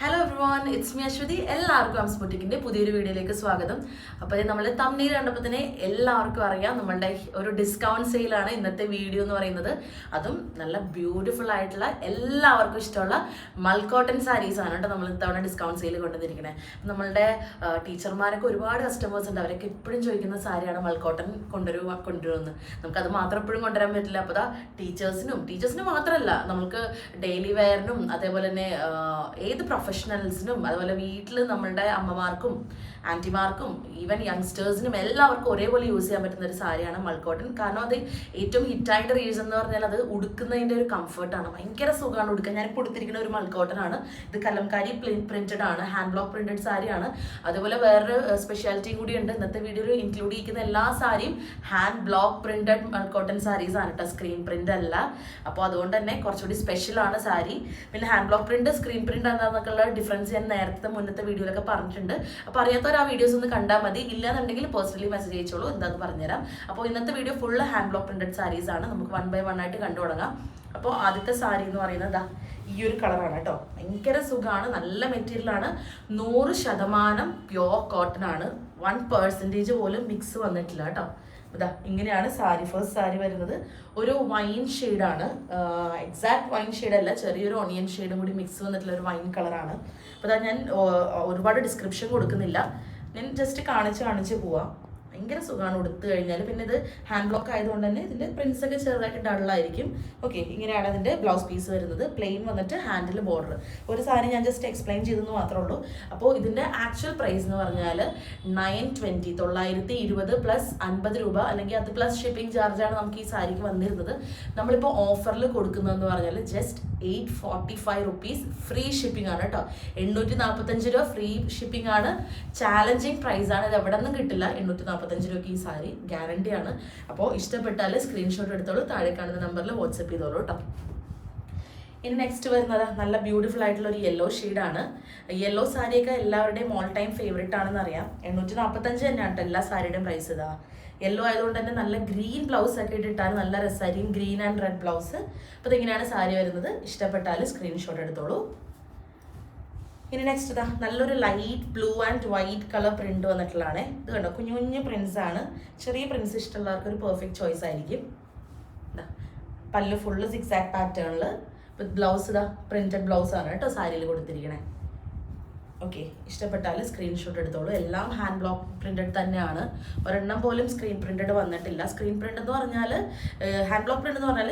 Hello everyone it's me Aswathi എല്ലാവർക്കും അംസ് ബുട്ടിക്കിന്റെ പുതിയൊരു വീഡിയോയിലേക്ക് സ്വാഗതം. അപ്പോൾ നമ്മൾ തമ്മിൽ കണ്ടപ്പോൾ തന്നെ എല്ലാവർക്കും അറിയാം നമ്മളുടെ ഒരു ഡിസ്കൗണ്ട് സെയിലാണ് ഇന്നത്തെ വീഡിയോ എന്ന് പറയുന്നത്. അതും നല്ല ബ്യൂട്ടിഫുൾ ആയിട്ടുള്ള എല്ലാവർക്കും ഇഷ്ടമുള്ള മൽക്കോട്ടൺ സാരീസ് ആണ് കേട്ടോ നമ്മൾ ഇത്തവണ ഡിസ്കൗണ്ട് സെയിൽ കൊണ്ടുവന്നിരിക്കുന്നത് നമ്മളുടെ ടീച്ചർമാരൊക്കെ ഒരുപാട് കസ്റ്റമേഴ്സ് ഉണ്ട്. അവരൊക്കെ എപ്പോഴും ചോദിക്കുന്ന സാരിയാണ് മൽക്കോട്ടൺ കൊണ്ടുവരുക കൊണ്ടുവരുമെന്ന് നമുക്കത് മാത്രം എപ്പോഴും കൊണ്ടുവരാൻ പറ്റില്ല. അപ്പോൾ അതാ ടീച്ചേഴ്സിനും ടീച്ചേഴ്സിനും മാത്രമല്ല നമുക്ക് ഡെയിലി വെയറിനും അതേപോലെ തന്നെ ഏത് ഏത് പ്രൊഫഷണൽസിനും അതുപോലെ വീട്ടിൽ നമ്മളുടെ അമ്മമാർക്കും ആന്റിമാർക്കും ഈവൻ യങ്സ്റ്റേഴ്സിനും എല്ലാവർക്കും ഒരേപോലെ യൂസ് ചെയ്യാൻ പറ്റുന്ന ഒരു സാരിയാണ് മൾക്കോട്ടൺ കാരണം അത് ഏറ്റവും ഹിറ്റായിട്ട് റീസൺ എന്ന് പറഞ്ഞാൽ അത് ഉടുക്കുന്നതിന്റെ ഒരു കംഫർട്ടാണ് ഭയങ്കര സുഖമാണ് ഉടുക്കാൻ. ഞാനിപ്പോൾ ഉടുത്തിരിക്കുന്ന ഒരു മൾക്കോട്ടൺ ആണ്. ഇത് കലംകാരി പ്രിന്റഡ് ആണ്. ഹാൻഡ് ബ്ലോക്ക് പ്രിന്റഡ് സാരിയാണ്. അതുപോലെ വേറൊരു സ്പെഷ്യാലിറ്റിയും കൂടി ഉണ്ട്. ഇന്നത്തെ വീഡിയോയിൽ ഇൻക്ലൂഡ് ചെയ്യുന്ന എല്ലാ സാരിയും hand block printed mul cotton sarees ആണ് കേട്ടോ സ്ക്രീൻ പ്രിന്റ് അല്ല. അപ്പോൾ അതുകൊണ്ട് തന്നെ കുറച്ചുകൂടി സ്പെഷ്യൽ ആണ് സാരി. പിന്നെ hand block print screen print എന്താണെന്നൊക്കെയുള്ള difference ഞാൻ നേരത്തെ മുന്നത്തെ വീഡിയോയിലൊക്കെ പറഞ്ഞിട്ടുണ്ട്. അപ്പോൾ അറിയാത്തവർ ആ വീഡിയോസ് ഒന്ന് കണ്ടാൽ മതി. ഇല്ലാന്നുണ്ടെങ്കിൽ പേഴ്സണലി മെസ്സേജ് അയച്ചോളൂ. എന്താണെന്ന് പറഞ്ഞുതരാം. അപ്പോൾ ഇന്നത്തെ video full hand block printed sarees ആണ്. നമുക്ക് വൺ ബൈ വൺ ആയിട്ട് കണ്ടു തുടങ്ങാം അപ്പോൾ ആദ്യത്തെ സാരി എന്ന് പറയുന്നത് ഈ ഒരു കളറാണ് കേട്ടോ. ഭയങ്കര സുഖമാണ് നല്ല മെറ്റീരിയൽ ആണ്. നൂറ് ശതമാനം പ്യോർ കോട്ടൺ ആണ്. വൺ പെർസെന്റേജ് പോലും മിക്സ് വന്നിട്ടില്ല കേട്ടോ. ഇതാ ഇങ്ങനെയാണ് സാരി ഫസ്റ്റ് സാരി വരുന്നത്. ഒരു വൈൻ ഷെയ്ഡാണ് എക്സാക്ട് വൈൻ ഷെയ്ഡ് അല്ല ചെറിയൊരു ഓണിയൻ ഷെയ്ഡും കൂടി മിക്സ് വന്നിട്ടുള്ള ഒരു വൈൻ കളറാണ് അപ്പോൾ ഞാൻ ഒരുപാട് ഡിസ്ക്രിപ്ഷൻ കൊടുക്കുന്നില്ല. ഞാൻ ജസ്റ്റ് കാണിച്ച് കാണിച്ച് പോവാം. ഭയങ്കര സുഖമാണ് ഉടുത്തു കഴിഞ്ഞാൽ പിന്നെ ഇത് ഹാൻഡ് ബ്ലോക്ക് ആയതുകൊണ്ട് തന്നെ ഇതിന്റെ പ്രിൻസ് ഒക്കെ ചെറുതായിട്ട് ഡള്ളായിരിക്കും ഓക്കെ ഇങ്ങനെയാണ് അതിന്റെ ബ്ലൗസ് പീസ് വരുന്നത്. പ്ലെയിൻ വന്നിട്ട് ഹാൻഡിൽ ബോർഡർ ഒരു സാരി ഞാൻ ജസ്റ്റ് എക്സ്പ്ലെയിൻ ചെയ്തെന്ന് മാത്രമേ ഉള്ളൂ. അപ്പോൾ ഇതിന്റെ ആക്ച്വൽ പ്രൈസ് എന്ന് പറഞ്ഞാൽ നയൻ ട്വന്റി തൊള്ളായിരത്തി ഇരുപത് പ്ലസ് അൻപത് രൂപ അല്ലെങ്കിൽ അത് പ്ലസ് ഷിപ്പിംഗ് ചാർജാണ് നമുക്ക് ഈ സാരിക്ക് വന്നിരുന്നത്. നമ്മളിപ്പോൾ ഓഫറിൽ കൊടുക്കുന്നതെന്ന് പറഞ്ഞാൽ just eight forty five rupees free shipping ആണ് കേട്ടോ എണ്ണൂറ്റി നാൽപ്പത്തഞ്ച് രൂപ ഫ്രീ ഷിപ്പിംഗ് ആണ്. ചാലഞ്ചിങ് പ്രൈസാണ് ഇത് എവിടെ നിന്നും കിട്ടില്ല. എണ്ണൂറ്റി നാൽപ്പത്തഞ്ച് രൂപയ്ക്ക് ഈ സാരി ഗ്യാരണ്ടി ആണ്. അപ്പോൾ ഇഷ്ടപ്പെട്ടാൽ സ്ക്രീൻഷോട്ട് എടുത്തോളൂ താഴെ കാണുന്ന നമ്പറിൽ വാട്സപ്പ് ചെയ്തോളൂ കേട്ടോ ഇനി നെക്സ്റ്റ് വരുന്നത് നല്ല ബ്യൂട്ടിഫുൾ ആയിട്ടുള്ള ഒരു യെല്ലോ ആണ്. യെല്ലോ സാരിയൊക്കെ എല്ലാവരുടെയും ഓൾ ടൈം ഫേവറേറ്റ് ആണെന്ന് അറിയാം. എണ്ണൂറ്റി നാൽപ്പത്തഞ്ച് തന്നെയാണ് എല്ലാ സാരിയുടെയും പ്രൈസ് ഇതാ. യെല്ലോ ആയതുകൊണ്ട് തന്നെ നല്ല ഗ്രീൻ ബ്ലൗസ് ഒക്കെ ഇട്ടിട്ടാണ് നല്ല രസമായിരിക്കും. ഗ്രീൻ ആൻഡ് റെഡ് ബ്ലൗസ് അപ്പോൾ ഇതിങ്ങനെയാണ് സാരി വരുന്നത്? ഇഷ്ടപ്പെട്ടാൽ സ്ക്രീൻഷോട്ട് എടുത്തോളൂ. ഇനി നെക്സ്റ്റ് ഇതാ നല്ലൊരു light blue and white colour print വന്നിട്ടുള്ളതാണ്. ഇത് കണ്ടോ? കുഞ്ഞു കുഞ്ഞു പ്രിന്റ്സ് ആണ്. ചെറിയ പ്രിന്റ്സ് ഇഷ്ടമുള്ളവർക്ക് ഒരു പെർഫെക്റ്റ് ചോയ്സ് ആയിരിക്കും. പല്ല് ഫുള്ള് സിക്സാക്ട് പാറ്റേണിൽ വിത്ത് ബ്ലൗസ് ഇതാ പ്രിന്റഡ് ബ്ലൗസ് ആണ് കേട്ടോ സാരിയിൽ കൊടുത്തിരിക്കണേ. ഓക്കെ ഇഷ്ടപ്പെട്ടാൽ സ്ക്രീൻഷോട്ട് എടുത്തോളൂ. എല്ലാം ഹാൻഡ് ബ്ലോക്ക് പ്രിന്റഡ് തന്നെയാണ്. ഒരെണ്ണം പോലും സ്ക്രീൻ പ്രിന്റഡ് വന്നിട്ടില്ല. സ്ക്രീൻ പ്രിന്റ് എന്ന് പറഞ്ഞാൽ ഹാൻഡ് ബ്ലോക്ക് പ്രിന്റ് എന്ന് പറഞ്ഞാൽ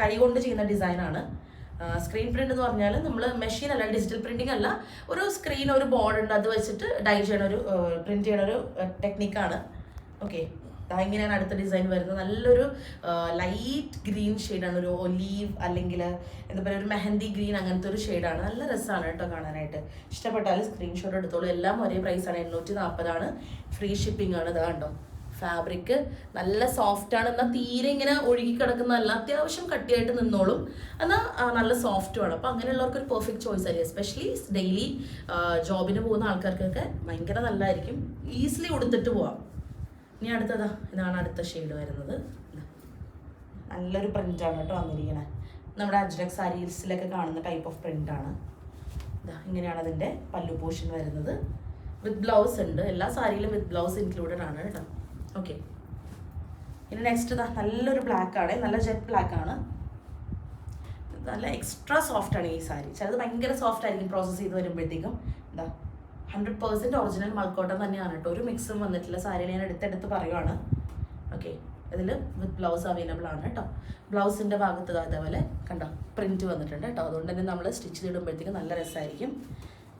കൈ കൊണ്ട് ചെയ്യുന്ന ഡിസൈനാണ് സ്ക്രീൻ പ്രിന്റ് എന്ന് പറഞ്ഞാൽ നമ്മൾ മെഷീൻ അല്ല ഡിജിറ്റൽ പ്രിന്റിംഗ് അല്ല ഒരു സ്ക്രീൻ ഒരു ബോർഡ് ഉണ്ട് അത് വെച്ചിട്ട് ഡൈ ചെയ്യണ ഒരു പ്രിന്റ് ചെയ്യണ ഒരു ടെക്നിക്കാണ് ഓക്കെ ഇങ്ങനെയാണ് അടുത്ത ഡിസൈൻ വരുന്നത്. നല്ലൊരു ലൈറ്റ് ഗ്രീൻ ഷെയ്ഡാണ് ഒരു ഒലീവ് അല്ലെങ്കിൽ എന്താ പറയുക ഒരു മെഹന്തി ഗ്രീൻ അങ്ങനത്തെ ഒരു ഷെയ്ഡാണ് നല്ല രസമാണ് കേട്ടോ കാണാനായിട്ട്. ഇഷ്ടപ്പെട്ടാൽ സ്ക്രീൻഷോട്ട് എടുത്തോളൂ. എല്ലാം ഒരേ പ്രൈസാണ് എണ്ണൂറ്റി നാൽപ്പതാണ് ഫ്രീ ഷിപ്പിംഗ് ആണ്. ഇതാ കണ്ടോ. ഫാബ്രിക് നല്ല സോഫ്റ്റ് ആണ്. എന്നാൽ തീരെ ഇങ്ങനെ ഒഴുകി കിടക്കുന്നതല്ല. അത്യാവശ്യം കട്ടിയായിട്ട് നിന്നോളും. എന്നാൽ നല്ല സോഫ്റ്റും ആണ്. അപ്പോൾ അങ്ങനെയുള്ളവർക്ക് ഒരു പെർഫെക്റ്റ് ചോയ്സ് ആയിരിക്കും. എസ്പെഷ്യലി ഡെയിലി ജോബിന് പോകുന്ന ആൾക്കാർക്കൊക്കെ ഭയങ്കര നല്ലതായിരിക്കും. ഈസിലി ഉടുത്തിട്ട് പോവാം. ഇനി അടുത്തതാ. ഇതാണ് അടുത്ത ഷെയ്ഡ് വരുന്നത്. നല്ലൊരു പ്രിന്റാണ് കേട്ടോ വന്നിരിക്കണേ. നമ്മുടെ അജ്രക് സാരീസിലൊക്കെ കാണുന്ന ടൈപ്പ് ഓഫ് പ്രിന്റാണ് ഇതാ ഇങ്ങനെയാണ് അതിന്റെ പല്ലു പോഷൻ വരുന്നത്. വിത്ത് ബ്ലൗസ് ഉണ്ട്. എല്ലാ സാരിയിലും വിത്ത് ബ്ലൗസ് ഇൻക്ലൂഡഡ് ആണ് കേട്ടോ. ഓക്കെ ഇനി നെക്സ്റ്റ് ഇതാ നല്ലൊരു ബ്ലാക്ക് ആണ്. നല്ല ജെറ്റ് ബ്ലാക്ക് ആണ്. നല്ല എക്സ്ട്രാ സോഫ്റ്റ് ആണ് ഈ സാരി ചിലത് ഭയങ്കര സോഫ്റ്റ് ആയിരിക്കും പ്രോസസ്സ് ചെയ്ത് വരുമ്പോഴത്തേക്കും. എന്താ ഹൺഡ്രഡ് പേഴ്സന്റ് ഒറിജിനൽ മൾക്കോട്ടം തന്നെയാണ് കേട്ടോ. ഒരു മിക്സും വന്നിട്ടില്ല. സാരി ഞാൻ എടുത്തെടുത്ത് പറയുവാണ്. ഓക്കെ ഇതിൽ വിത്ത് ബ്ലൗസ് അവൈലബിൾ ആണ് കേട്ടോ. ബ്ലൗസിന്റെ ഭാഗത്ത് അതേപോലെ കണ്ടോ? പ്രിന്റ് വന്നിട്ടുണ്ട് കേട്ടോ. അതുകൊണ്ട് തന്നെ നമ്മൾ സ്റ്റിച്ച് ചെയ്തിടുമ്പോഴത്തേക്കും നല്ല രസമായിരിക്കും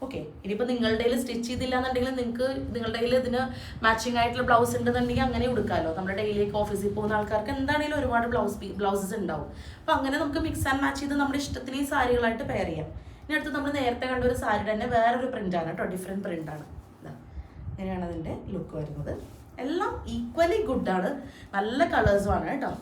ഓക്കെ ഇനിയിപ്പോൾ നിങ്ങളുടെ കയ്യിൽ സ്റ്റിച്ച് ചെയ്തില്ല എന്നുണ്ടെങ്കിൽ നിങ്ങൾക്ക് നിങ്ങളുടെ കയ്യിൽ ഇതിന് മാച്ചിങ് ആയിട്ടുള്ള ബ്ലൗസ് ഉണ്ടെന്നുണ്ടെങ്കിൽ അങ്ങനെ ഉടുക്കാമല്ലോ നമ്മുടെ ഡെയിലിയൊക്കെ ഓഫീസിൽ പോകുന്ന ആൾക്കാർക്ക് എന്താണെങ്കിലും ഒരുപാട് ബ്ലൗസ് ബ്ലൗസസ് ഉണ്ടാവും. അപ്പോൾ അങ്ങനെ നമുക്ക് മിക്സ് ആൻഡ് മാച്ച് ചെയ്ത് നമ്മുടെ ഇഷ്ടത്തിന് ഈ സാരികളായിട്ട് പെയർ ചെയ്യാം. ഇനി അടുത്ത് നമ്മൾ നേരത്തെ കണ്ട ഒരു സാരി തന്നെ വേറൊരു പ്രിന്റാണ് കേട്ടോ ഡിഫറെന്റ് പ്രിന്റാണ് ഇങ്ങനെയാണ് അതിന്റെ ലുക്ക് വരുന്നത്. എല്ലാം ഈക്വലി ഗുഡാണ് നല്ല കളേഴ്സും ആണ് കേട്ടോ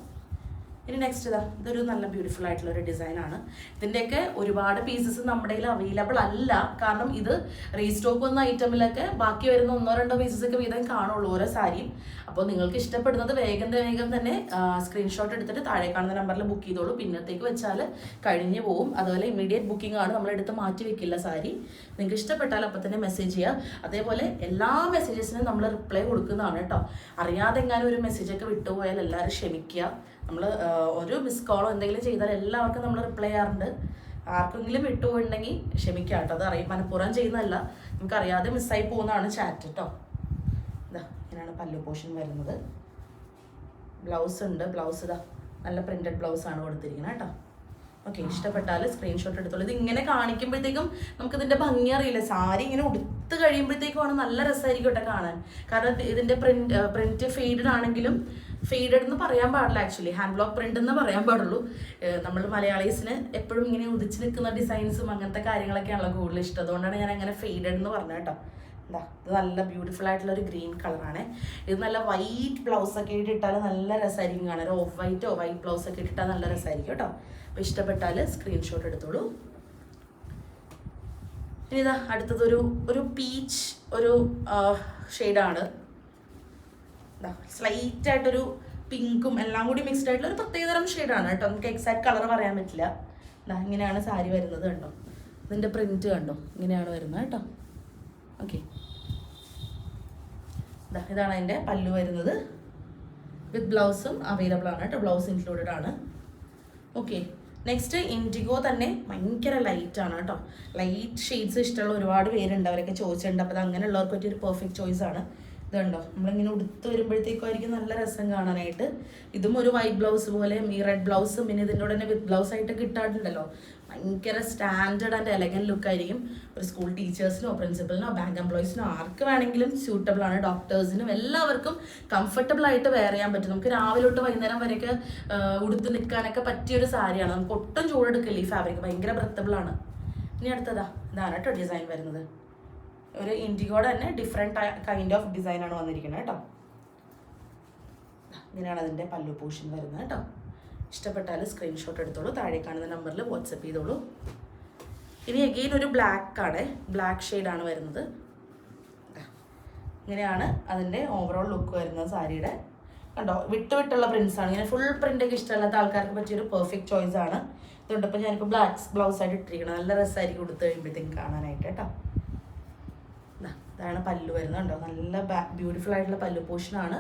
ഇനി നെക്സ്റ്റ് ഇതാ ഇതൊരു നല്ല ബ്യൂട്ടിഫുൾ ആയിട്ടുള്ള ഒരു ഡിസൈൻ ആണ്. ഇതിന്റെയൊക്കെ ഒരുപാട് പീസസ് നമ്മുടെ കയ്യിൽ അവൈലബിൾ അല്ല. കാരണം ഇത് റീസ്റ്റോക്ക് വന്ന ഐറ്റമിലൊക്കെ ബാക്കി വരുന്ന ഒന്നോ രണ്ടോ പീസസ് ഒക്കെ വീതം കാണുള്ളൂ ഓരോ സാരിയും. അപ്പോൾ നിങ്ങൾക്ക് ഇഷ്ടപ്പെടുന്നത് വേഗം വേഗം തന്നെ സ്ക്രീൻഷോട്ട് എടുത്തിട്ട് താഴെ കാണുന്ന നമ്പറിൽ ബുക്ക് ചെയ്തോളൂ. പിന്നത്തേക്ക് വെച്ചാൽ കഴിഞ്ഞു പോകും അതുപോലെ ഇമ്മീഡിയറ്റ് ബുക്കിംഗ് ആണ് നമ്മളെടുത്ത് മാറ്റി വെക്കില്ല സാരി. നിങ്ങൾക്ക് ഇഷ്ടപ്പെട്ടാൽ അപ്പോൾ തന്നെ മെസ്സേജ് ചെയ്യുക അതേപോലെ എല്ലാ മെസ്സേജസിനും നമ്മൾ റിപ്ലൈ കൊടുക്കുന്നതാണ് കേട്ടോ. അറിയാതെ എങ്ങാനും ഒരു മെസ്സേജൊക്കെ വിട്ടുപോയാൽ എല്ലാവരും ക്ഷമിക്കുക. നമ്മൾ ഒരു മിസ് കോളോ എന്തെങ്കിലും ചെയ്താൽ എല്ലാവർക്കും നമ്മൾ റിപ്ലൈ ചെയ്യാറുണ്ട്. ആർക്കെങ്കിലും വിട്ടുപോയിട്ടുണ്ടെങ്കിൽ ക്ഷമിക്കുക കേട്ടോ. അത് അറിയാം മനഃപൂർവം ചെയ്യുന്നതല്ല. നമുക്കറിയാതെ മിസ്സായി പോകുന്നതാണ് ചാറ്റ് കേട്ടോ ഇതാ ഇങ്ങനെയാണ് പല്ലു പോഷൻ വരുന്നത്. ബ്ലൗസ് ഉണ്ട്. ബ്ലൗസ് ഇതാ നല്ല പ്രിന്റഡ് ബ്ലൗസ് ആണ് കൊടുത്തിരിക്കുന്നത് കേട്ടോ. ഓക്കെ ഇഷ്ടപ്പെട്ടാൽ സ്ക്രീൻഷോട്ട് എടുത്തോളൂ. ഇത് ഇങ്ങനെ കാണിക്കുമ്പോഴത്തേക്കും നമുക്ക് ഇതിന്റെ ഭംഗി അറിയില്ല. സാരി ഇങ്ങനെ ഉടുത്ത് കഴിയുമ്പോഴത്തേക്കുമാണ് നല്ല രസമായിരിക്കും കേട്ടോ കാണാൻ. കാരണം ഇതിന്റെ പ്രിന്റ് പ്രിന്റ് ഫെയ്ഡഡ് ആണെങ്കിലും ഫെയ്ഡഡ് എന്ന് പറയാൻ പാടില്ല ആക്ച്വലി ഹാൻഡ് ബ്ലോക്ക് പ്രിന്റ് എന്ന് പറയാൻ പാടുള്ളൂ. നമ്മൾ മലയാളീസിന് എപ്പോഴും ഇങ്ങനെ ഉദിച്ച് നിൽക്കുന്ന ഡിസൈൻസും അങ്ങനത്തെ കാര്യങ്ങളൊക്കെയാണല്ലോ കൂടുതൽ ഇഷ്ടം. അതുകൊണ്ടാണ് ഞാൻ അങ്ങനെ ഫെയ്ഡഡ് എന്ന് പറഞ്ഞത് കേട്ടോ. എന്താ ഇത് നല്ല ബ്യൂട്ടിഫുൾ ആയിട്ടുള്ള ഒരു ഗ്രീൻ കളറാണ് ഇത് നല്ല വൈറ്റ് ബ്ലൗസ് ഒക്കെ ഇട്ടിട്ടാൽ നല്ല രസമായിരിക്കും കാണാൻ. ഓഫ് വൈറ്റോ വൈറ്റ് ബ്ലൗസ് ഒക്കെ ഇട്ടിട്ടാൽ നല്ല രസമായിരിക്കും കേട്ടോ. അപ്പോൾ ഇഷ്ടപ്പെട്ടാൽ സ്ക്രീൻഷോട്ട് എടുത്തോളൂ. ഇനി ഇതാ അടുത്തതൊരു ഒരു പീച്ച് ഒരു ഷെയ്ഡാണ് സ്ലൈറ്റ് ആയിട്ടൊരു പിങ്കും എല്ലാം കൂടി മിക്സ്ഡ് ആയിട്ടുള്ള ഒരു പ്രത്യേകതരം ഷെയ്ഡാണ് കേട്ടോ. നമുക്ക് എക്സാക്ട് കളർ പറയാൻ പറ്റില്ല. ഇങ്ങനെയാണ് സാരി വരുന്നത് കണ്ടോ? ഇതിന്റെ പ്രിന്റ് കണ്ടോ? ഇങ്ങനെയാണ് വരുന്നത് കേട്ടോ. ഓക്കെ ഇതാണ് അതിന്റെ പല്ലു വരുന്നത്. വിത്ത് ബ്ലൗസും അവൈലബിൾ ആണ് കേട്ടോ. ബ്ലൗസ് ഇൻക്ലൂഡഡ് ആണ്. ഓക്കെ നെക്സ്റ്റ് ഇൻഡിഗോ തന്നെ ഭയങ്കര ലൈറ്റ് ആണ് കേട്ടോ. ലൈറ്റ് ഷെയ്ഡ്സ് ഇഷ്ടമുള്ള ഒരുപാട് പേരുണ്ട്. അവരൊക്കെ ചോദിച്ചിട്ടുണ്ട്. അപ്പോൾ അത് അങ്ങനെയുള്ളവർക്ക് പറ്റിയൊരു പെർഫെക്റ്റ് ചോയ്സ് ആണ്. ഇതുണ്ടോ? നമ്മളിങ്ങനെ ഉടുത്ത് വരുമ്പോഴത്തേക്കുമായിരിക്കും നല്ല രസം കാണാനായിട്ട്. ഇതും ഒരു വൈറ്റ് ബ്ലൗസ് പോലെ ഈ റെഡ് ബ്ലൗസും പിന്നെ ഇതിന്റെ കൂടെ തന്നെ വിത്ത് ബ്ലൗസ് ആയിട്ട് കിട്ടാറുണ്ടല്ലോ. ഭയങ്കര സ്റ്റാൻഡേർഡ് ആൻഡ് എലഗൻ ലുക്ക് ആയിരിക്കും. ഒരു സ്കൂൾ ടീച്ചേഴ്സിനോ പ്രിൻസിപ്പലിനോ ബാങ്ക് എംപ്ലോയീസിനോ ആർക്ക് വേണമെങ്കിലും സ്യൂട്ടബിൾ ആണ്. ഡോക്ടേഴ്സിനും എല്ലാവർക്കും കംഫർട്ടബിൾ ആയിട്ട് വെയർ ചെയ്യാൻ പറ്റും. നമുക്ക് രാവിലെ തൊട്ട് വൈകുന്നേരം വരെയൊക്കെ ഉടുത്ത് നിൽക്കാനൊക്കെ പറ്റിയൊരു സാരിയാണ്. നമുക്ക് ഒട്ടും ചൂടെടുക്കില്ല ഈ ഫാബ്രിക് ഭയങ്കര ബ്രത്തബിൾ ആണ്. ഇനി അടുത്തതാ. ഇതാണ് കേട്ടോ ഡിസൈൻ വരുന്നത്. ഒരു ഇൻഡിഗോടെ തന്നെ ഡിഫറെന്റ് കൈൻഡ് ഓഫ് ഡിസൈൻ ആണ് വന്നിരിക്കുന്നത് കേട്ടോ. ഇങ്ങനെയാണ് അതിന്റെ പല്ലു പോഷൻ വരുന്നത് കേട്ടോ. ഇഷ്ടപ്പെട്ടാൽ സ്ക്രീൻഷോട്ട് എടുത്തോളൂ. താഴെ കാണുന്ന നമ്പറിൽ വാട്സപ്പ് ചെയ്തോളൂ. ഇനി അഗെയിൻ ഒരു ബ്ലാക്ക് ആണ്. ബ്ലാക്ക് ഷെയ്ഡാണ് വരുന്നത്. ഇങ്ങനെയാണ് അതിന്റെ ഓവറോൾ ലുക്ക് വരുന്നത് സാരിയുടെ. കണ്ടോ? വിട്ട് വിട്ടുള്ള ആണ്. ഇങ്ങനെ ഫുൾ പ്രിന്റ് ഒക്കെ ഇഷ്ടമല്ലാത്ത ആൾക്കാർക്ക് പറ്റിയൊരു പെർഫെക്റ്റ് ചോയ്സ് ആണ്. ഇതുകൊണ്ടിപ്പോൾ ഞാനിപ്പോൾ ബ്ലാക്ക് ബ്ലൗസ് ആയിട്ട് ഇട്ടിരിക്കണം നല്ല രസമായിരിക്കും കൊടുത്തു കഴിയുമ്പോഴത്തേക്കും കാണാനായിട്ട് കേട്ടോ. ഇതാണ് പല്ലു വരുന്നത് കേട്ടോ നല്ല ബ്യൂട്ടിഫുൾ ആയിട്ടുള്ള പല്ലു ആണ്.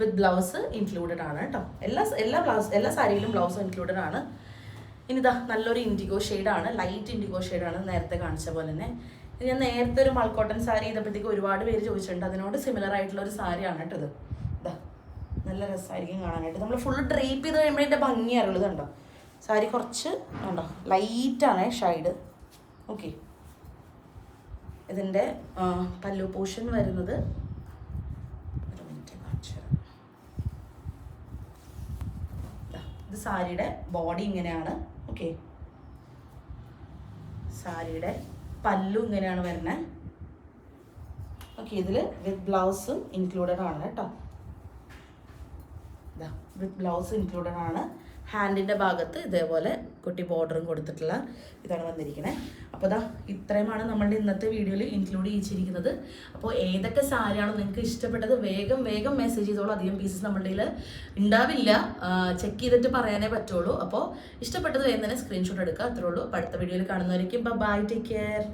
വിത്ത് ബ്ലൗസ് ഇൻക്ലൂഡഡ് ആണ് കേട്ടോ. എല്ലാ എല്ലാ ബ്ലൗസ് എല്ലാ സാരിയിലും ബ്ലൗസ് ഇൻക്ലൂഡഡ് ആണ്. ഇനി ഇതാ നല്ലൊരു ഇൻഡിഗോ ഷെയ്ഡാണ് ലൈറ്റ് ഇൻഡിഗോ ഷെയ്ഡാണ് നേരത്തെ കാണിച്ച പോലെ തന്നെ. ഞാൻ നേരത്തെ ഒരു മൾക്കോട്ടൺ സാരി ചെയ്തപ്പോഴത്തേക്ക് ഒരുപാട് പേര് ചോദിച്ചിട്ടുണ്ട്. അതിനോട് സിമിലർ ആയിട്ടുള്ള ഒരു സാരിയാണ് കേട്ടോ ഇത്. ഇതാ നല്ല രസമായിരിക്കും കാണാനായിട്ട്. നമ്മൾ ഫുൾ ഡ്രേപ്പ് ചെയ്ത് കഴിയുമ്പോൾ ഇതിന്റെ ഭംഗി അറിയുള്ളത് കണ്ടോ. സാരി കുറച്ച് ഉണ്ടോ ലൈറ്റാണ് ഷൈഡ് ഓക്കെ ഇതിന്റെ പല്ലു പോഷൻ വരുന്നത് ഇത് സാരിയുടെ ബോഡി ഇങ്ങനെയാണ് ഓക്കെ സാരിയുടെ പല്ലു ഇങ്ങനെയാണ് വരുന്നത് ഓക്കെ ഇതിൽ വിത്ത് ബ്ലൗസും ഇൻക്ലൂഡഡ് ആണ് കേട്ടോ. വിത്ത് ബ്ലൗസ് ഇൻക്ലൂഡഡ് ആണ്. ഹാൻഡിന്റെ ഭാഗത്ത് ഇതേപോലെ കുട്ടി ബോർഡറും കൊടുത്തിട്ടുള്ള ഇതാണ് വന്നിരിക്കുന്നത് അപ്പോൾ ഇതാ ഇത്രയുമാണ് നമ്മളുടെ ഇന്നത്തെ വീഡിയോയിൽ ഇൻക്ലൂഡ് ചെയ്യിച്ചിരിക്കുന്നത്. അപ്പോൾ ഏതൊക്കെ സാരിയാണോ നിങ്ങൾക്ക് ഇഷ്ടപ്പെട്ടത് വേഗം വേഗം മെസ്സേജ് ചെയ്തോളൂ. അധികം പീസസ് നമ്മളുടെ കയ്യിൽ ഉണ്ടാവില്ല. ചെക്ക് ചെയ്തിട്ട് പറയാനേ പറ്റുള്ളൂ. അപ്പോൾ ഇഷ്ടപ്പെട്ടത് വേഗം തന്നെ സ്ക്രീൻഷോട്ട് എടുക്കുക. അത്രേ ഉള്ളൂ. അടുത്ത വീഡിയോയിൽ കാണുന്നവരേക്കും ബൈ ടേക്ക് കെയർ